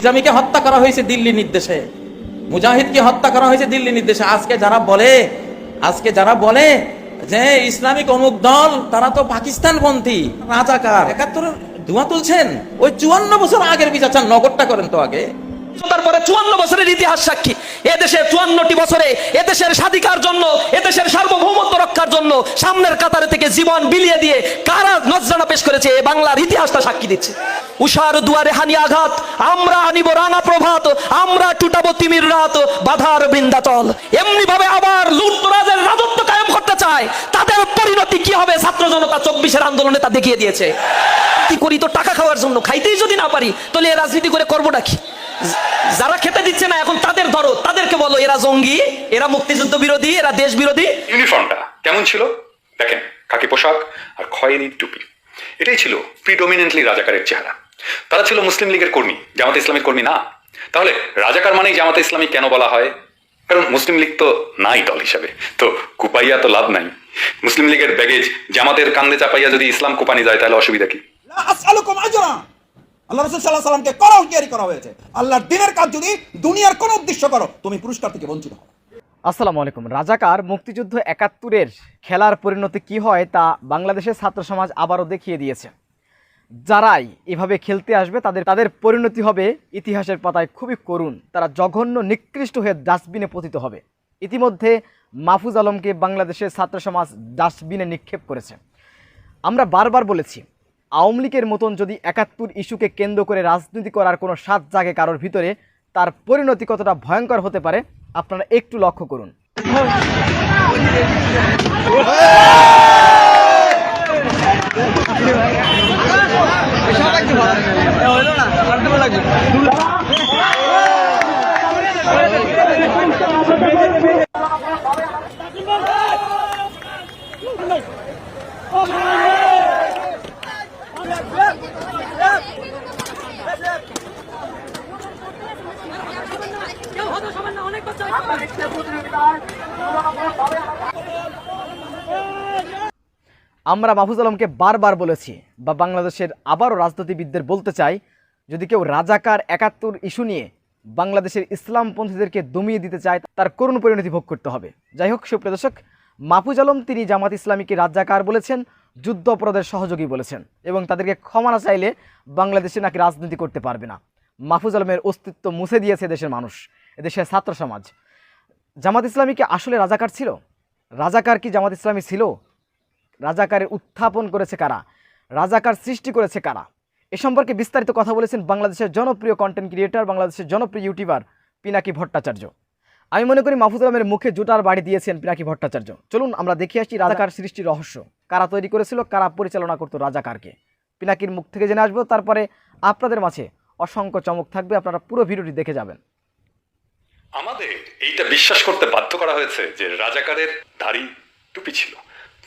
ইসলামীকে হত্যা করা হয়েছে দিল্লি নির্দেশে। মুজাহিদকে হত্যা করা হয়েছে দিল্লি নির্দেশে। আজকে যারা বলে, আজকে যারা বলে যে ইসলামিক অমুক দল, তারা তো পাকিস্তান পন্থী রাজাকার একাত্তর ধোঁয়া তুলছেন। ওই চুয়ান্ন বছর আগের বিচার নগরটা করেন তো আগে। তারপরে চুয়ান্ন বছরের ইতিহাস সাক্ষী। এদেশের চুয়ান্নটি বছরে এদেশের স্বাধিকার জন্য এদেশের সার্বভৌমত্ব রক্ষার জন্য সামনের কাতারে থেকে জীবন বিলিয়ে দিয়ে কারা নজরানা পেশ করেছে, এ বাংলার ইতিহাসটা সাক্ষী দিচ্ছে। উষার দুয়ারে হানি আঘাত, আমরা আনিব রানা প্রভাত, আমরা টুটাবো তিমির রাত, বাধার বৃন্দাচল। এমনি ভাবে আবার লুটতরাজের হবে, ছাত্র জনতা চব্বিশের আন্দোলনে তা দেখিয়ে দিয়েছে। কি করি তো টাকা খাওয়ার জন্য? খাইতেই যদি না পারি, তাহলে এ রাজনীতি করে করবোটা কি? যারা খেতে দিচ্ছে না, এখন তাদের ধরো, তাদেরকে বলো, এরা জঙ্গি, এরা মুক্তিযুদ্ধ বিরোধী, এরা দেশ বিরোধী। ইউনিফর্মটা কেমন ছিল? দেখেন, খাকি পোশাক আর খয়েরি টুপি। এটাই ছিল প্রিডোমিনেন্টলি রাজাকারের চেহারা। তারা ছিল মুসলিম লীগের কর্মী, জামাতে ইসলামের কর্মী না। তাহলে রাজাকার মানেই জামাতে ইসলামী কেন বলা হয়? কারণ মুসলিম লীগ তো নাই দল হিসাবে। তো কুপাইয়া তো লাভ নাই। মুসলিম লীগের ব্যাগেজ জামাতের কান্দে চাপাইয়া যদি ইসলাম কোপানি যায় তাহলে অসুবিধা কি? লা আসআলুকুম আজরা। আল্লাহ রাসূল সাল্লাল্লাহু আলাইহি সাল্লামকে করা হয়েছে। আল্লাহর দিনের কাজ যদি দুনিয়ার কোন উদ্দেশ্য করো তুমি পুরস্কার থেকে বঞ্চিত হবে আসসালামু আলাইকুম। রাজাকার মুক্তিযুদ্ধ একাত্তরের খেলার পরিণতি কি হয় তা বাংলাদেশের ছাত্র সমাজ আবারও দেখিয়ে দিয়েছে। যারাই এভাবে খেলতে আসবে তাদের তাদের পরিণতি হবে ইতিহাসের পাতায়। খুবই করুণ। তারা জঘন্য নিকৃষ্ট হয়ে ডাস্টবিনে পতিত হবে। ইতিমধ্যে মাহফুজ আলমকে বাংলাদেশের ছাত্র সমাজ ডাস্টবিনে নিক্ষেপ করেছে। আমরা বারবার বলেছি, আওয়ামী লীগের মতন যদি একাত্তর ইস্যুকে কেন্দ্র করে রাজনীতি করার কোনো স্বাদ জাগে কারোর ভিতরে, তার পরিণতি কতটা ভয়ঙ্কর হতে পারে আপনারা একটু লক্ষ্য করুন। আমরা মাহফুজ আলমকে বারবার বলেছি, বা বাংলাদেশের আবারও রাজনীতিবিদদের বলতে চাই, যদি কেউ রাজাকার একাত্তর ইস্যু নিয়ে বাংলাদেশের ইসলামপন্থীদেরকে দমিয়ে দিতে চায় তার করুণ পরিণতি ভোগ করতে হবে। যাই হোক, সুপ্রিয় দর্শক, মাহফুজ আলম, তিনি জামাত ইসলামীকে রাজাকার বলেছেন, যুদ্ধ অপরাধের সহযোগী বলেছেন এবং তাদেরকে ক্ষমা না চাইলে বাংলাদেশে নাকি রাজনীতি করতে পারবে না। মাহফুজ আলমের অস্তিত্ব মুছে দিয়েছে দেশের মানুষ, এদেশের ছাত্র সমাজ। জামাত ইসলামী কি আসলে রাজাকার ছিল? রাজাকার কি জামাত ইসলামী ছিল? রাজাকারের উত্থাপন করেছে কারা? রাজাকার সৃষ্টি করেছে কারা? এ সম্পর্কে বিস্তারিত কথা বলেছেন বাংলাদেশের জনপ্রিয় কন্টেন্ট ক্রিয়েটর বাংলাদেশের জনপ্রিয় ইউটিউবার পিনাকি ভট্টাচার্য। আমি মনে করি মাহফুজ আলমের মুখে জোটার বাড়ি দিয়েছেন পিনাকি ভট্টাচার্য। চলুন আমরা দেখে আসি রাজাকার সৃষ্টির রহস্য। কারা তৈরি করেছিল কারা পরিচালনা করতো রাজাকারকে? পিনাকির মুখ থেকে জেনে আসব তারপরে আপনাদের মাঝে অসংখ্য চমক থাকবে আপনারা পুরো ভিডিওটি দেখে যাবেন। আমাদের এইটা বিশ্বাস করতে বাধ্য করা হয়েছে যে রাজাকারের দাড়ি টুপি ছিল।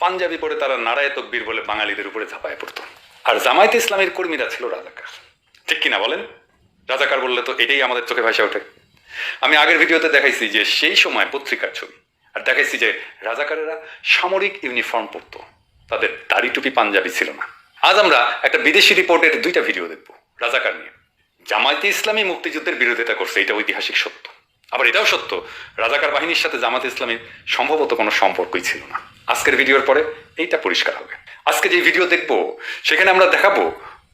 পাঞ্জাবি পরে তারা নারায় তকবীর বলে বাঙালিদের উপরে ঝাঁপায় পড়তো। আর জামায়াতে ইসলামের কর্মীরা ছিল রাজাকার। ঠিক কিনা বলেন? রাজাকার বললে তো এটাই আমাদের চোখে ভাসা ওঠে। আমি আগের ভিডিওতে দেখাইছি যে সেই সময় পত্রিকার ছবি, আর দেখাইছি যে রাজাকারেরা সামরিক ইউনিফর্ম পরতো। তাদের দাড়ি টুপি পাঞ্জাবি ছিল না। আজ আমরা একটা বিদেশি রিপোর্টের দুইটা ভিডিও দেখব, রাজাকার নিয়ে। জামায়াতে ইসলামী মুক্তিযুদ্ধের বিরোধিতা করছে, এটা ঐতিহাসিক সত্য। আবার এটাও সত্য, রাজাকার বাহিনীর সাথে জামাত ইসলামের সম্ভবত কোনো সম্পর্কই ছিল না। আজকের ভিডিওর পরে এইটা পরিষ্কার হবে। আজকে যে ভিডিও দেখব সেখানে আমরা দেখাবো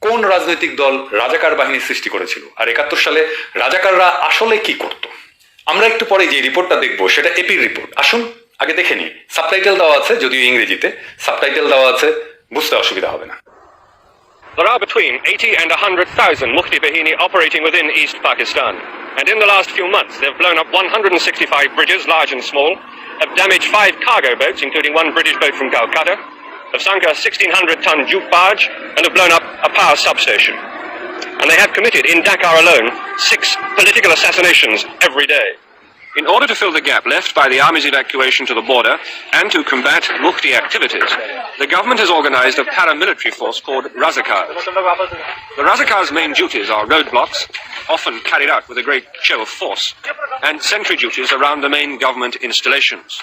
কোন রাজনৈতিক দল রাজাকার বাহিনী সৃষ্টি করেছিল আর একাত্তর সালে রাজাকাররা আসলে কি করত। আমরা একটু পরে যে রিপোর্টটা দেখব সেটা এপির রিপোর্ট। আসুন আগে দেখে নিই। সাবটাইটেল দেওয়া আছে যদিও ইংরেজিতে। সাবটাইটেল দেওয়া আছে বুঝতে অসুবিধা হবে না। There are between 80 and 100,000 Mufti Bahini operating within East Pakistan. And in the last few months, they've blown up 165 bridges, large and small, have damaged five cargo boats, including one British boat from Calcutta, have sunk a 1,600 ton jute barge, and have blown up a power substation. And they have committed, in Dakar alone, six political assassinations every day. In order to fill the gap left by the army's evacuation to the border and to combat Mufti activities, the government has organized a paramilitary force called Razakars. The Razakars' main duties are roadblocks, often carried out with a great show of force, and sentry duties around the main government installations.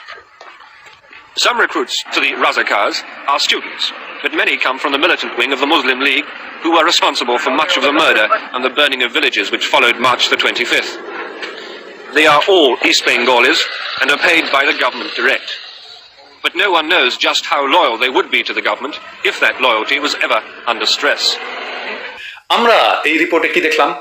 Some recruits to the Razakars are students, but many come from the militant wing of the Muslim League who were responsible for much of the murder and the burning of villages which followed March the 25th. They are all East Bengalis and are paid by the government direct. But no one knows just how loyal they would be to the government if that loyalty was ever under stress. আমরা এই রিপোর্টে কি দেখলাম?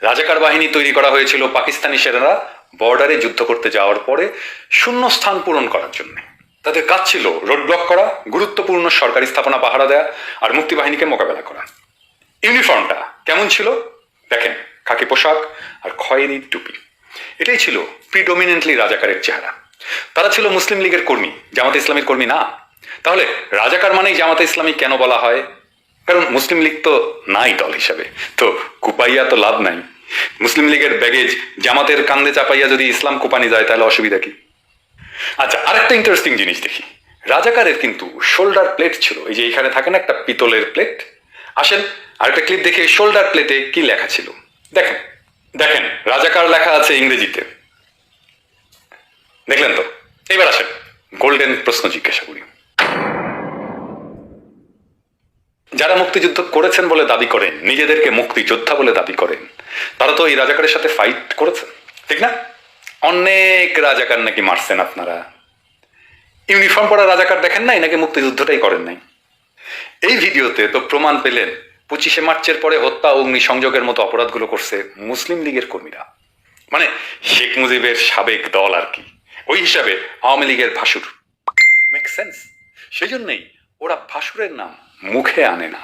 রাজাকার বাহিনী তৈরি করা হয়েছিল পাকিস্তানি সেনারা বর্ডারে যুদ্ধ করতে যাওয়ার পরে শূন্য স্থান পূরণ করার জন্য। তাদের কাজ ছিল রোড ব্লক করা, গুরুত্বপূর্ণ সরকারি স্থাপনা পাহারা দেয়া আর মুক্তি বাহিনীকে মোকাবেলা করা। ইউনিফর্মটা কেমন ছিল? দেখেন, খাকি পোশাক আর খয়েরি টুপি। এটাই ছিল প্রিডোমিনেন্টলি রাজাকারের চেহারা। তারা ছিল মুসলিম লীগের কর্মী, জামাতে ইসলামের কর্মী না। তাহলে রাজাকার মানেই জামাতে ইসলামী কেন বলা হয়? কারণ মুসলিম লীগ তো নাই দল হিসাবে। তো কুপাইয়া তো লাভ নাই। মুসলিম লীগের ব্যাগেজ জামাতের কান্দে চাপাইয়া যদি ইসলাম কোপানি যায়, তাহলে অসুবিধা কি? আচ্ছা আরেকটা ইন্টারেস্টিং জিনিস দেখি। রাজাকারের কিন্তু শোল্ডার প্লেট ছিল। এই যে এখানে থাকে না একটা পিতলের প্লেট আসেন, আরেকটা ক্লিপ দেখে শোল্ডার প্লেটে কি লেখা ছিল? দেখেন দেখেন, রাজাকার লেখা আছে ইংরেজিতে। দেখলেন তো এবার আসেন। গোল্ডেন প্রশ্ন জিজ্ঞাসা করি। যারা মুক্তিযুদ্ধ করেছেন বলে দাবি করেন, নিজেদেরকে মুক্তিযোদ্ধা বলে দাবি করেন, তারা তো এই রাজাকারের সাথে ফাইট করেছেন, ঠিক না? অনেক রাজাকার নাকি মারছেন আপনারা। ইউনিফর্ম পরা রাজাকার দেখেন নাই নাকি মুক্তিযুদ্ধটাই করেন নাই? এই ভিডিওতে তো প্রমাণ পেলেন, পঁচিশে মার্চের পরে হত্যা অগ্নি সংযোগের মতো অপরাধগুলো করছে মুসলিম লীগের কর্মীরা। মানে শেখ মুজিবের সাবেক দল আর কি। ওই হিসাবে আওয়ামী লীগের ভাসুর। মেক সেন্স সেই জন্যই ওরা ভাসুরের নাম মুখে আনে না।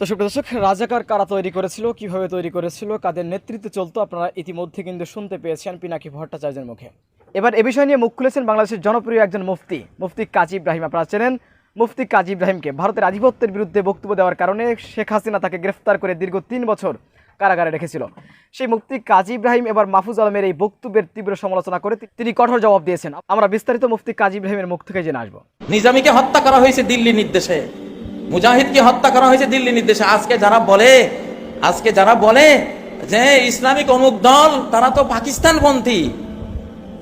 তো দর্শক, রাজাকার কারা তৈরি করেছিল, কীভাবে তৈরি করেছিল, কাদের নেতৃত্বে চলতো, আপনারা ইতিমধ্যে কিন্তু শুনতে পেয়েছেন পিনাকি ভট্টাচার্যের মুখে। এবার এ বিষয় নিয়ে মুখ খুলেছেন বাংলাদেশের জনপ্রিয় একজন মুফতি মুফতি কাজী ইব্রাহিম। আপনারা চেনেন মুফতি কাজী ইব্রাহিমকে। ভারতের আধিপত্যের বিরুদ্ধে বক্তব্য দেওয়ার কারণে শেখ হাসিনা তাকে গ্রেফতার করে দীর্ঘ তিন বছর কারাগারে রেখেছিল। সেই মুক্তি কাজী ইব্রাহিম এবার মাহফুজ আলমের এই বক্তব্যের তীব্র সমালোচনা করে তিনি কঠোর জবাব দিয়েছেন। আমরা বিস্তারিত মুফতি কাজী ইব্রাহিমের মুখ থেকে জেনে আসব। নিজামীকে হত্যা করা হয়েছে দিল্লি নির্দেশে। মুজাহিদকে হত্যা করা হয়েছে দিল্লি নির্দেশে। আজকে যারা বলে, আজকে যারা বলে যে ইসলামিক অমুক দল, তারা তো পাকিস্তানপন্থী।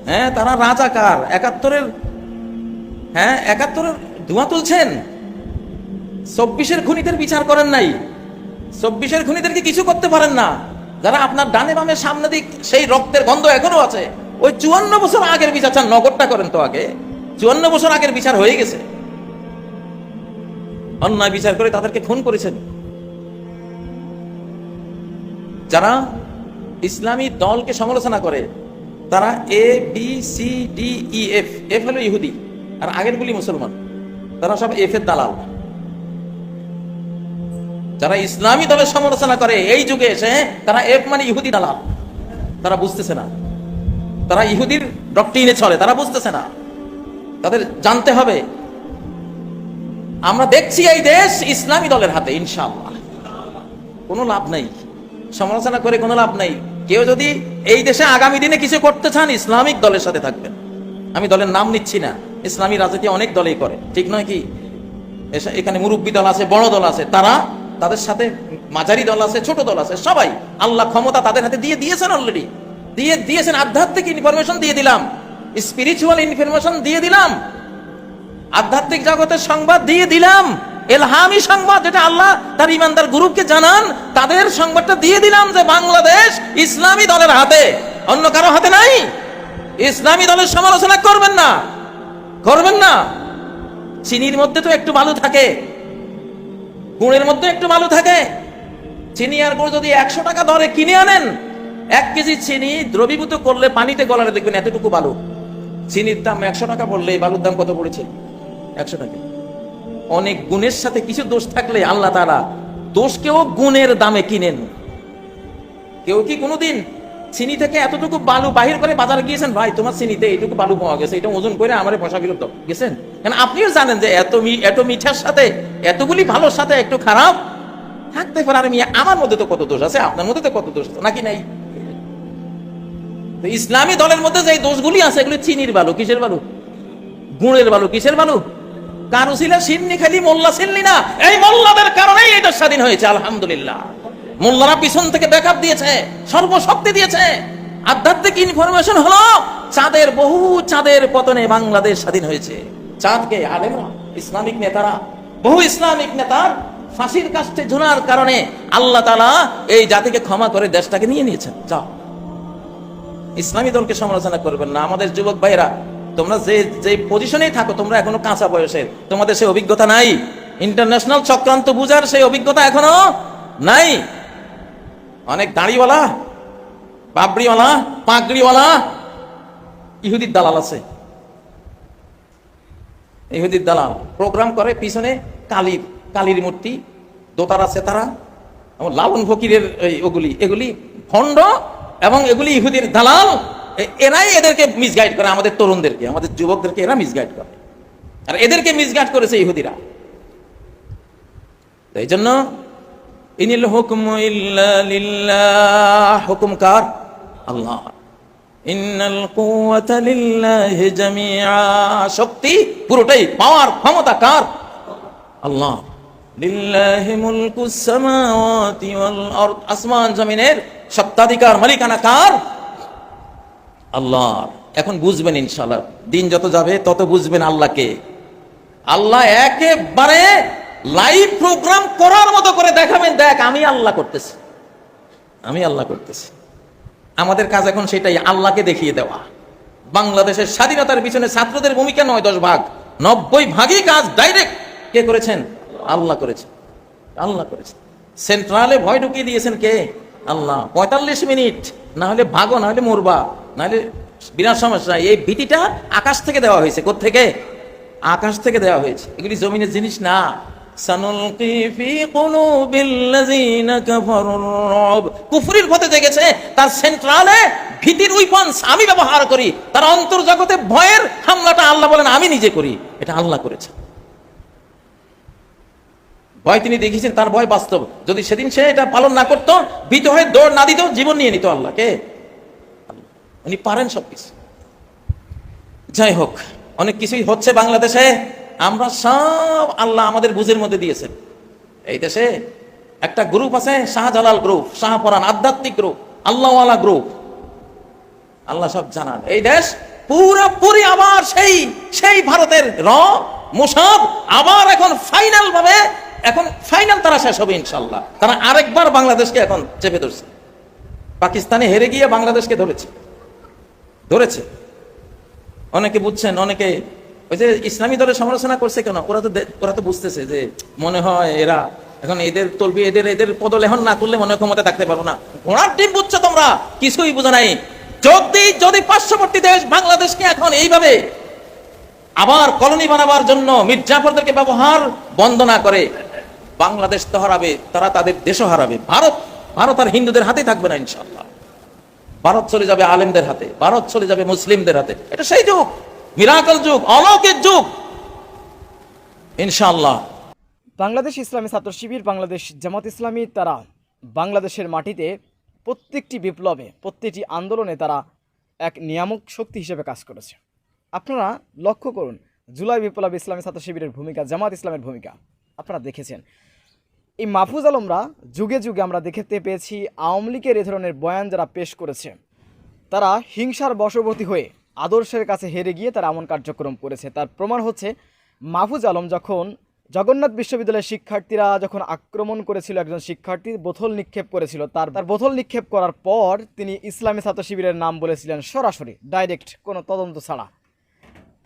হ্যাঁ তারা রাজাকার। একাত্তরের হ্যাঁ একাত্তরের ধোঁয়া তুলছেন। চব্বিশের খুনিদের বিচার করেন নাই। চব্বিশের খুনিদেরকে কিছু করতে পারেন না। যারা আপনার ডানে বামে সামনে দিক, সেই রক্তের গন্ধ এখনও আছে। ওই চুয়ান্ন বছর আগের বিচার চান নগরটা করেন তো আগে। চুয়ান্ন বছর আগের বিচার হয়ে গেছে। অন্যায় বিচার করে তাদেরকে খুন করেছেন। যারা ইসলামী দলকে সমালোচনা করে, তারা A B C D E F F হলো ইহুদি, আর আগেরগুলি মুসলমান। তারা সব এফ এর দালাল। যারা ইসলামী দলের সমালোচনা করে, এই যুগে এসে তারা এফ মানে ইহুদি দালাল। তারা বুঝতেছে না। তারা ইহুদির ডক্টরিনে চলে, তারা বুঝতেছে না। তাদের জানতে হবে, আমরা দেখছি এই দেশ ইসলামী দলের হাতে, ইনশাআল্লাহ। কোনো লাভ নাই। সমালোচনা করে কোনো লাভ নাই। কেউ যদি এই দেশে আগামী দিনে কিছু করতে চান, ইসলামিক দলের সাথে থাকবেন। আমি দলের নাম নিচ্ছি না। ইসলামী রাজনীতি অনেক দলেই করে। ঠিক নয় কি? এখানে মুরব্বী দল আছে, বড় দল আছে। তারা তাদের সাথে মাঝারি দল আছে, ছোট দল আছে, সবাই। আল্লাহ ক্ষমতা তাদের হাতে দিয়ে দিয়েছেন অলরেডি দিয়ে দিয়েছেন আধ্যাত্মিক ইনফরমেশন দিয়ে দিলাম। স্পিরিচুয়াল ইনফরমেশন দিয়ে দিলাম। আধ্যাত্মিক জগতের সংবাদ দিয়ে দিলাম। এলহামি সংবাদ, যেটা আল্লাহ তার ইমানদার গ্রুপকে জানান, তাদের সংবাদটা দিয়ে দিলাম যে বাংলাদেশ ইসলামী দলের হাতে। অন্য কারও হাতে নাই। ইসলামী দলের সমালোচনা করবেন না। করবেন না। চিনির মধ্যে তো একটু বালু থাকে। গুড়ের মধ্যে একটু বালু থাকে। চিনি আর গুড় যদি একশো টাকা দরে কিনে আনেন, এক কেজি চিনি দ্রবীভূত করলে পানিতে গলারে দেখবেন এতটুকু বালু। চিনির দাম একশো টাকা এই বালুর দাম কত পড়েছে? একশো টাকা। অনেক গুণের সাথে কিছু দোষ থাকলে আল্লাহ তারা দোষকেও গুণের দামে কিনেন। কেউ কি কোনোদিন চিনি থেকে এতটুকু বালু বাহির করে বাজারে গিয়েছেন? ভাই, তোমার চিনিতে এইটুকু বালু পাওয়া গেছে, এটা ওজন করে আমার পয়সা ফেরত গেছেন? কেন আপনিও জানেন যে এত এত মিঠার সাথে, এতগুলি ভালোর সাথে একটু খারাপ? থাকতে পারে আর মিয়া, আমার মধ্যে তো কত দোষ আছে, আপনার মধ্যে তো কত দোষ আছে, নাকি নাই? ইসলামী দলের মধ্যে যে দোষগুলি আছে, এগুলি চিনির বালু, কিসের বালু? গুণের বালু, কিসের বালু? কারু ছিল সিন্নি খালি মোল্লা ছিলনি না, এই মোল্লাদের কারণেই এটা স্বাধীন হয়েছে, আলহামদুলিল্লাহ। মোল্লারা পিছন থেকে ব্যাকআপ দিয়েছে, সর্বশক্তি দিয়েছে। আধ্যাত্মিক ইনফরমেশন হলো চাঁদের বহু চাঁদের পতনে বাংলাদেশ স্বাধীন হয়েছে। চাঁদকে আলেমরা, ইসলামিক নেতারা, বহু ইসলামিক নেতার ফাঁসির কাছে ঝুলার কারণে আল্লাহ তালা এই জাতিকে ক্ষমা করে দেশটাকে নিয়ে নিয়েছেন। যাও। ইসলামী দলকে সমালোচনা করবেন না। আমাদের যুবক ভাইরা তোমরা যে যে পজিশনেই থাকো, তোমরা এখনও কাঁচা বয়সের। তোমাদের সেই অভিজ্ঞতা নাই। ইন্টারন্যাশনাল চক্রান্ত বুঝার সেই অভিজ্ঞতা এখনও নাই। অনেক দাঁড়িওয়ালা, বাবরিওয়ালা, পাগড়িওয়ালা, ইহুদির দালাল আছে। ইহুদির দালাল প্রোগ্রাম করে পিছনে কালীর কালীর মূর্তি, দোতারা, সেতারা, এবং লালন ফকিরের ওগুলি, এগুলি ভণ্ড এবং এগুলি ইহুদির দালাল এরাই এদেরকে মিসগাইড করে, আমাদের তরুণদেরকে, আমাদের যুবকদেরকে এরা মিসগাইড করে। আর এদেরকে মিসগাইড করেছে ইহুদিরা। এই জন্য ইনিল হুকম ইল্লা লিল্লাহ। হুকুম কার? আল্লাহ। ইন্নাল কুওয়াতা লিল্লাহি জামিআ। শক্তি পুরোটাই, পাওয়ার ক্ষমতা কার? আল্লাহ। লিল্লাহি মুলকুস সামাওয়াতি ওয়াল আরদ। আসমান জমিনের সত্তাধিকার মালিকানা কার? আল্লাহ। এখন বুঝবেন ইনশাআল্লাহ। দিন যত যাবে, তত বুঝবেন আল্লাহকে। আল্লাহ একেবারে লাইভ প্রোগ্রাম করার মতো করে দেখাবেন, দেখ, আমি আল্লাহ করতেছি। আমি আল্লাহ করতেছি। আমাদের কাজ এখন সেটাই, আল্লাহকে দেখিয়ে দেওয়া। বাংলাদেশের স্বাধীনতার পিছনে ছাত্রদের ভূমিকা নয় দশ ভাগ, নব্বই ভাগই কাজ ডাইরেক্ট কে করেছেন? আল্লাহ করেছেন। আল্লাহ করেছেন। সেন্ট্রালে ভয় ঢুকিয়ে দিয়েছেন কে? আল্লাহ। পঁয়তাল্লিশ মিনিট, না হলে ভাগো, না হলে মরবা, না হলে বিরাট সমস্যা। এই ভীতিটা আকাশ থেকে দেওয়া হয়েছে। থেকে আকাশ থেকে দেওয়া হয়েছে। এগুলি জমিনের জিনিস না। সানুলকি ফি কুলুবিল্লাযিনা কাফারুর রব। কুফরির পথে জেগেছে তার সেন্ট্রালে ভীতির উইপন্স আমি ব্যবহার করি। তার অন্তর্জগতে ভয়ের হামলাটা আল্লাহ বলেন, আমি নিজে করি। এটা আল্লাহ করেছে ভয় তিনি দেখিয়েছেন, তার ভয় বাস্তব। যদি সেদিন সে এটা পালন না করতো, ভীত হয়ে দৌড় না দিত, জীবন নিয়ে নিত আল্লাহকে। উনি পারেন সবকিছু। যাই হোক, অনেক কিছুই হচ্ছে বাংলাদেশে। আমরা সব আল্লাহ আমাদের বুঝের মধ্যে দিয়েছেন। এই দেশে একটা গ্রুপ আছে শাহজালাল গ্রুপ শাহপরান আধ্যাত্মিক গ্রুপ আল্লাহওয়ালা গ্রুপ আল্লাহ সব জানান, এই দেশ পুরোপুরি আবার সেই সেই ভারতের র, মুসাব আবার এখন ফাইনাল ভাবে, এখন ফাইনাল তারা শেষ হবে ইনশাল্লাহ তারা আরেকবার বাংলাদেশকে এখন চেপে ধরছে। পাকিস্তানে হেরে গিয়ে বাংলাদেশকে ধরেছে। ধরেছে। অনেকে বুঝছেন, অনেকে ওই যে ইসলামী দলের সমালোচনা করছে কেন? ওরা তো ওরা তো বুঝতেছে যে মনে হয় এরা এখন এদের তলবি, এদের এদের পদলেহন না করলে মনে ক্ষমতা থাকতে পারব না। ঘোড়ার টিম বুঝছ তোমরা? কিছুই বুঝো নাই। যদি যদি পার্শ্ববর্তী দেশ বাংলাদেশকে এখন এইভাবে আবার কলোনি বানাবার জন্য মির্জাফরদেরকে ব্যবহার বন্ধ না করে, বাংলাদেশ তো হারাবে, তারা তাদের দেশও হারাবে। ভারত ভারত আর হিন্দুদের হাতে থাকবে না ইনশাল্লাহ ভারত চলে যাবে আলেমদের হাতে, ভারত চলে যাবে মুসলিমদের হাতে। এটা সেই যুগ। মিরাকল যুগ, অলৌকিক যুগ। ইনশাআল্লাহ। বাংলাদেশ ইসলামী ছাত্র শিবির, বাংলাদেশ জামাত ইসলামী, তারা বাংলাদেশের মাটিতে প্রত্যেকটি বিপ্লবে, প্রত্যেকটি আন্দোলনে তারা এক নিয়ামক শক্তি হিসেবে কাজ করেছে। আপনারা লক্ষ্য করুন, জুলাই বিপ্লব ইসলামী ছাত্র শিবিরের ভূমিকা, জামাত ইসলামের ভূমিকা, আপনারা দেখেছেন। এই মাহফুজ আলমরা যুগে যুগে আমরা দেখতে পেয়েছি, আওয়ামী লীগের এ ধরনের বয়ান যারা পেশ করেছে, তারা হিংসার বশবর্তী হয়ে আদর্শের কাছে হেরে গিয়ে তারা এমন কার্যক্রম করেছে। তার প্রমাণ হচ্ছে মাহফুজ আলম যখন জগন্নাথ বিশ্ববিদ্যালয়ের শিক্ষার্থীরা যখন আক্রমণ করেছিল, একজন শিক্ষার্থী বোতল নিক্ষেপ করেছিল, তার তার বোতল নিক্ষেপ করার পর তিনি ইসলামী ছাত্র শিবিরের নাম বলেছিলেন সরাসরি ডাইরেক্ট কোনো তদন্ত ছাড়া।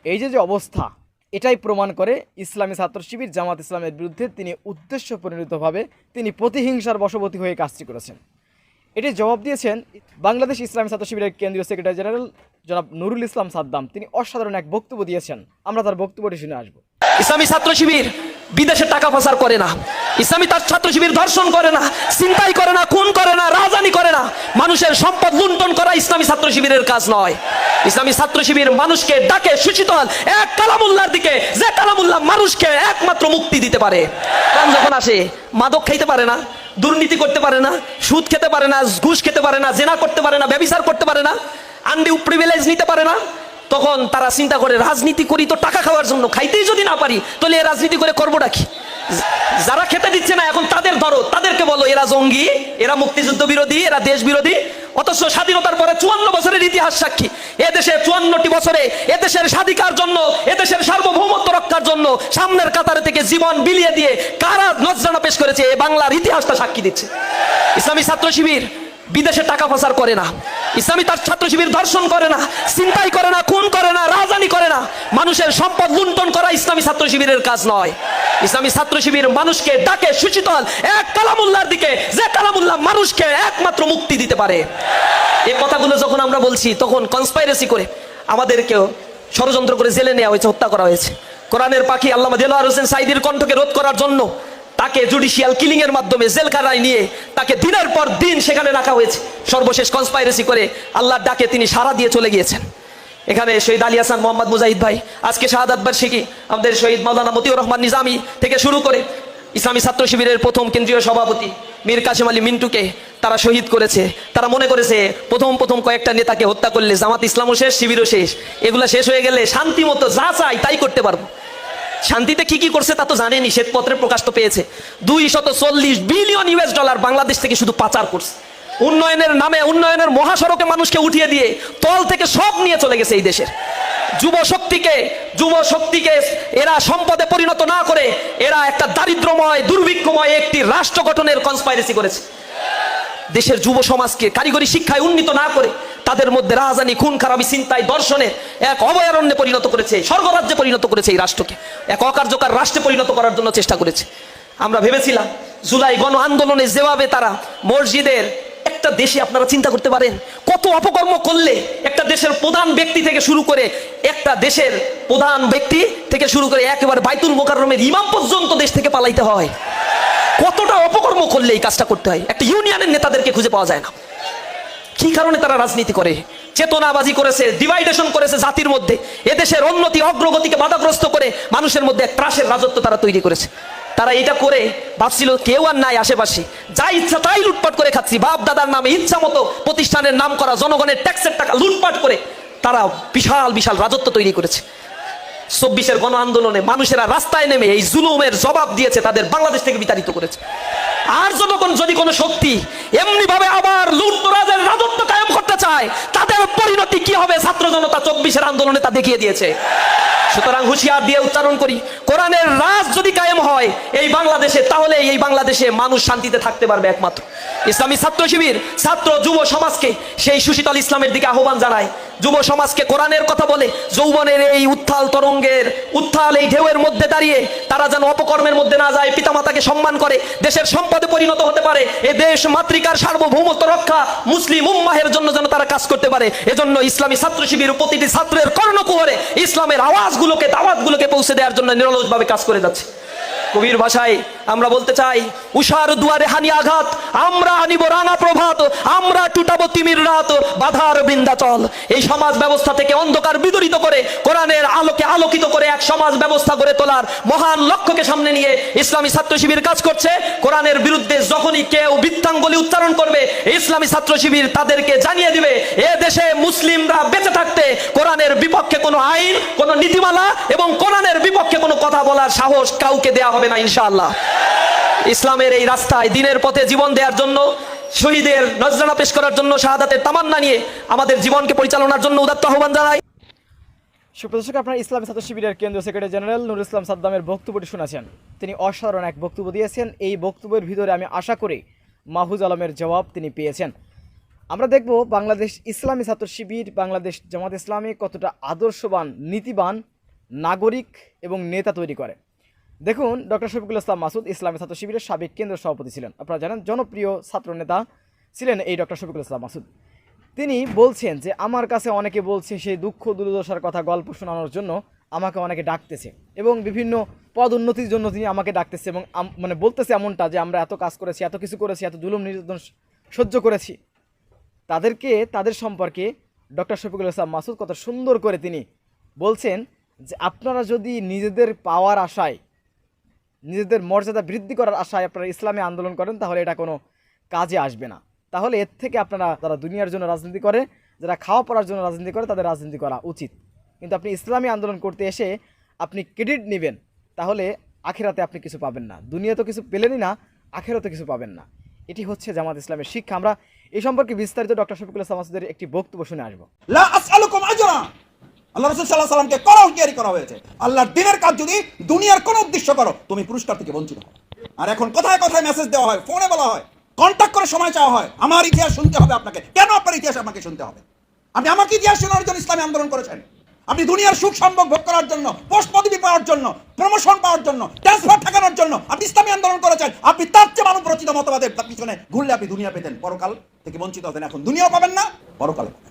এই যে যে অবস্থা, এটাই প্রমাণ করে ইসলামী ছাত্র শিবির জামাত ইসলামের বিরুদ্ধে তিনি উদ্দেশ্য পরিণতভাবে তিনি প্রতিহিংসার বশবর্তী হয়ে কাজটি করেছেন। এটি জবাব দিয়েছেন বাংলাদেশ ইসলামী ছাত্র শিবিরের কেন্দ্রীয় সেক্রেটারি জেনারেল জনাব নুরুল ইসলাম সাদ্দাম। তিনি অসাধারণ এক বক্তব্য দিয়েছেন। আমরা তার বক্তব্যটি শুনে আসব। ইসলামী ছাত্র শিবির বিদেশে টাকা পাচার করে না। ইসলামী তার ছাত্র শিবির ধর্ষণ করে না চিন্তাই করে না, খুন করে না রাজানি করে না। মানুষের সম্পদ লুণ্ঠন করা ইসলামী ছাত্র শিবিরের কাজ নয়। ইসলামী ছাত্র শিবির মানুষকে ডাকে হন এক কালামুল্লার দিকে, যে কালামুল্লাহ মানুষকে একমাত্র মুক্তি দিতে পারে। যখন আসে, মাদক খাইতে পারে না। দুর্নীতি করতে পারে না, সুদ খেতে পারে না, ঘুষ খেতে পারে না, জেনা করতে পারে না, ব্যবিচার করতে পারে না আন্ডি প্রিভিলেজ নিতে পারে না, তখন তারা চিন্তা করে, রাজনীতি করি তো টাকা খাওয়ার জন্য, খাইতেই যদি না পারি, তাহলে এ রাজনীতি করে করব কি? যারা খেতে দিচ্ছে না, এখন তাদের ধরো, তাদেরকে বলো, এরা জঙ্গি, এরা মুক্তিযুদ্ধ বিরোধী, এরা দেশ বিরোধী অথচ স্বাধীনতার পরে চুয়ান্ন বছরের ইতিহাস সাক্ষী। এদেশে চুয়ান্নটি বছরে এদেশের স্বাধিকার জন্য এদেশের সার্বভৌমত্ব রক্ষার জন্য সামনের কাতারে থেকে জীবন বিলিয়ে দিয়ে কারা নজরানা পেশ করেছে, এ বাংলার ইতিহাসটা সাক্ষী দিচ্ছে। ইসলামী ছাত্র শিবির বিদেশে টাকা পাচার করে না। ইসলামী তার ছাত্র শিবির ধর্ষণ করে না চিন্তাই করে না, খুন করে না রাজানি করে না। মানুষের সম্পদ লুণ্ঠন করা ইসলামী ছাত্র শিবিরের কাজ নয়। ইসলামী ছাত্র শিবির মানুষকে ডাকে সুশীতল এক কালামুল্লার দিকে, যে কালামুল্লাহ মানুষকে একমাত্র মুক্তি দিতে পারে। এই কথাগুলো যখন আমরা বলছি, তখন কনস্পাইরেসি করে আমাদেরকেও ষড়যন্ত্র করে জেলে নেওয়া হয়েছে, হত্যা করা হয়েছে। কোরআনের পাখি আল্লাহ দেলোয়ার হোসেন সাইদির কণ্ঠকে রোধ করার জন্য তাকে জুডিশিয়াল কিলিং এর মাধ্যমে জেলখানায় নিয়ে তাকে দিনের পর দিন সেখানে রাখা হয়েছে। সর্বশেষ কনস্পাইরেসি করে আল্লাহর ডাকে তিনি সারা দিয়ে চলে গিয়েছেন। এখানে শহীদ আলী হাসান মোহাম্মদ মুজাহিদ ভাই, আজকে শাহাদ বার্ষিকী। আমাদের শহীদ মৌলানা মতিউর রহমান নিজামী থেকে শুরু করে ইসলামী ছাত্র শিবিরের প্রথম কেন্দ্রীয় সভাপতি মীর কাসিম আলী মিন্টুকে তারা শহীদ করেছে। তারা মনে করেছে, প্রথম প্রথম কয়েকটা নেতাকে হত্যা করলে জামাত ইসলামও শেষ, শিবিরও শেষ। এগুলা শেষ হয়ে গেলে শান্তি মতো যা চাই তাই করতে পারব। শান্তিতে কি কি করছে তা তো জানেনি, শ্বেতপত্রে প্রকাশ তো পেয়েছে। দুই শত চল্লিশ বিলিয়ন ইউএস ডলার বাংলাদেশ থেকে শুধু পাচার করছে। উন্নয়নের নামে, উন্নয়নের মহাসড়কে মানুষকে উঠিয়ে দিয়ে তল থেকে সব নিয়ে চলে গেছে এই দেশের। যুব শক্তিকে যুব শক্তিকে এরা সম্পদে পরিণত না করে, এরা একটা দারিদ্রময় দুর্ভিক্ষময় একটি রাষ্ট্র গঠনের কনস্পাইরেসি করেছে। দেশের যুব সমাজকে কারিগরি শিক্ষায় উন্নীত না করে তাদের মধ্যে রাজধানী খুন খারাপি চিন্তায় দর্শনে এক অভয়ারণ্যে পরিণত করেছে, স্বর্গরাজ্যে পরিণত করেছে এই রাষ্ট্রকে। এক অকার্যকর রাষ্ট্রে পরিণত করার জন্য চেষ্টা করেছে। আমরা ভেবেছিলাম, জুলাই গণ আন্দোলনে যেভাবে তারা মসজিদের একটা দেশে আপনারা চিন্তা করতে পারেন, কত অপকর্ম করলে একটা দেশের প্রধান ব্যক্তি থেকে শুরু করে একটা দেশের প্রধান ব্যক্তি থেকে শুরু করে একেবারে বাইতুল মোকাররমের ইমাম পর্যন্ত দেশ থেকে পালাইতে হয়। কতটা অপকর্ম করলে এই কাজটা করতে হয়? একটা ইউনিয়নের নেতাদেরকে খুঁজে পাওয়া যায় না। কি কারণে তারা রাজনীতি করে, চেতনাবাজি করেছে ডিভাইডেশন করেছে জাতির মধ্যে। এদেশের উন্নতি, অগ্রগতিকে বাধাগ্রস্ত করে মানুষের মধ্যে এক ত্রাসের রাজত্ব তারা তৈরি করেছে। তারা এটা করে ভাবছিল কেউ আর নাই আশেপাশে। যা ইচ্ছা তাই লুটপাট করে খাচ্ছি। বাপ দাদার নামে ইচ্ছা মতো প্রতিষ্ঠানের নাম করা, জনগণের ট্যাক্সের টাকা লুটপাট করে তারা বিশাল বিশাল রাজত্ব তৈরি করেছে। চব্বিশের গণ আন্দোলনে মানুষেরা রাস্তায় নেমে এই জুলুমের জবাব দিয়েছে, তাদের বাংলাদেশ থেকে বিতাড়িত করেছে। আর যতক্ষণ যদি কোনো শক্তি এমনি ভাবে আবার রাজত্ব চায় তাদের পরিণতি কি হবে? ছাত্র জনতা চব্বিশের আন্দোলনে তা দেখিয়ে দিয়েছে। সুতরাং হুঁশিয়ার দিয়ে উচ্চারণ করি, কোরআনের রাজ যদি কায়েম হয় এই বাংলাদেশে, তাহলে এই বাংলাদেশে মানুষ শান্তিতে থাকতে পারবে একমাত্র। ইসলামী ছাত্র শিবির, ছাত্র যুব সমাজকে সেই সুশীতল ইসলামের দিকে আহ্বান জানায়। যুব সমাজকে কোরআনের কথা বলে যৌবনের এই উত্থাল তরঙ্গের, উত্থাল এই ঢেউয়ের মধ্যে দাঁড়িয়ে তারা যেন অপকর্মের মধ্যে না যায়, পিতামাতাকে সম্মান করে, দেশের সম্পদে পরিণত হতে পারে, এ দেশ মাতৃকার সার্বভৌমত্ব রক্ষা মুসলিম উম্মাহের জন্য যেন তারা কাজ করতে পারে, এজন্য ইসলামী ছাত্র শিবির প্রতিটি ছাত্রের কর্ণকুহরে ইসলামের আওয়াজগুলোকে, দাওয়াতগুলোকে পৌঁছে দেওয়ার জন্য নিরলসভাবে কাজ করে যাচ্ছে। কবির ভাষায় আমরা বলতে চাই, উষার দুয়ারে হানি আঘাত আমরা আনিব রাঙা প্রভাত, আমরা টুটাবো তিমির রাত, বাধার বৃন্দাচল এই সমাজ ব্যবস্থা থেকে অন্ধকার বিদরিত করে কোরআনের আলোকে আলোকিত করে এক সমাজ ব্যবস্থা গড়ে তোলার মহান লক্ষ্যকে সামনে নিয়ে ইসলামী ছাত্র শিবির কাজ করছে। কোরআনের বিরুদ্ধে যখনই কেউ বৃত্তাঙ্গলি উচ্চারণ করবে, ইসলামী ছাত্র শিবির তাদেরকে জানিয়ে দিবে, এ দেশে মুসলিমরা বেঁচে থাকতে কোরআনের বিপক্ষে কোনো আইন, কোনো নীতিমালা এবং কোরআনের বিপক্ষে কোনো কথা বলার সাহস কাউকে দেয়া হবে না, ইনশাআল্লাহ। ইসলামের এই রাস্তায় দিনের পথে জীবন দেওয়ার জন্য, শহীদের নজরানা পেশ করার জন্য শাহাদাতের তামান্না নিয়ে আমাদের জীবনকে পরিচালনার জন্য উদাত্ত আহ্বান জানাই। সুপ্রদর্শক আপনার ইসলামী ছাত্র শিবিরের কেন্দ্রীয় সেক্রেটারি জেনারেল নুরুল ইসলাম সাদ্দামের বক্তব্যটি শুনেছেন। তিনি অসাধারণ এক বক্তব্য দিয়েছেন। এই বক্তব্যের ভিতরে আমি আশা করি মাহুজ আলমের জবাব তিনি পেয়েছেন। আমরা দেখব বাংলাদেশ ইসলামী ছাত্র শিবির, বাংলাদেশ জামাত ইসলামী কতটা আদর্শবান, নীতিবান, নাগরিক এবং নেতা তৈরি করে। দেখুন, ডক্টর শফিকুল ইসলাম মাসুদ ইসলামী ছাত্র শিবিরের সাবেক কেন্দ্রীয় সভাপতি ছিলেন। আপনারা জানেন, জনপ্রিয় ছাত্র নেতা ছিলেন এই ডক্টর শফিকুল ইসলাম মাসুদ। তিনি বলছেন যে, আমার কাছে অনেকে বলছে, সেই দুঃখ দুর্দশার কথা গল্প শোনানোর জন্য আমাকে অনেকে ডাকতেছে এবং বিভিন্ন পদ উন্নতির জন্য তিনি আমাকে ডাকতেছে এবং মানে বলতেছে এমনটা যে, আমরা এত কাজ করেছি, এত কিছু করেছি, এত জুলুম নির্যাতন সহ্য করেছি। তাদেরকে, তাদের সম্পর্কে ডক্টর শফিকুল ইসলাম মাসুদ কত সুন্দর করে তিনি বলছেন যে, আপনারা যদি নিজেদের পাওয়ার আশায় নিজেদের মর্যাদা বৃদ্ধি করার আশায় আপনারা ইসলামে আন্দোলন করেন, তাহলে এটা কোনো কাজে আসবে না। তাহলে এর থেকে আপনারা যারা দুনিয়ার জন্য রাজনীতি করে, যারা খাওয়া পড়ার জন্য রাজনীতি করে, তাদের রাজনীতি করা উচিত। কিন্তু আপনি ইসলামী আন্দোলন করতে এসে আপনি ক্রেডিট নেবেন, তাহলে আখেরাতে আপনি কিছু পাবেন না। দুনিয়া তো কিছু পেলেনই না, আখেরাতে কিছু পাবেন না। এটি হচ্ছে জামাত ইসলামের শিক্ষা। আমরা এই সম্পর্কে বিস্তারিত ডক্টর শফিকুল ইসলাম মাসুদের একটি বক্তব্য শুনে আসব। আল্লাহ রাসূল আলাইহি সাল্লামকে করো হুঁশিয়ারি করা হয়েছে। আল্লাহর দিনের কাজ যদি দুনিয়ার কোন উদ্দেশ্য করো, তুমি পুরস্কার থেকে বঞ্চিত হবে আর এখন কথায় কথায় মেসেজ দেওয়া হয় ফোনে বলা হয় কন্টাক্ট করে সময় চাওয়া হয়, আমার ইতিহাস শুনতে হবে আপনাকে। কেন আপনার ইতিহাস আমাকে শুনতে হবে? আপনি আমাকে ইতিহাস শোনার জন্য ইসলামী আন্দোলন করেছেন। আপনি দুনিয়ার সুখ সম্ভব ভোগ করার জন্য পোস্ট পদবি পাওয়ার জন্য প্রমোশন পাওয়ার জন্য ট্রান্সফার ঠেকানোর জন্য আপনি ইসলামী আন্দোলন করেছেন। আপনি তার চেয়ে মানব রচিত মতবাদের পিছনে ঘুরলে আপনি দুনিয়া পেতেন। পরকাল থেকে বঞ্চিত হতেন। এখন দুনিয়াও পাবেন না, পরকাল পাবেন।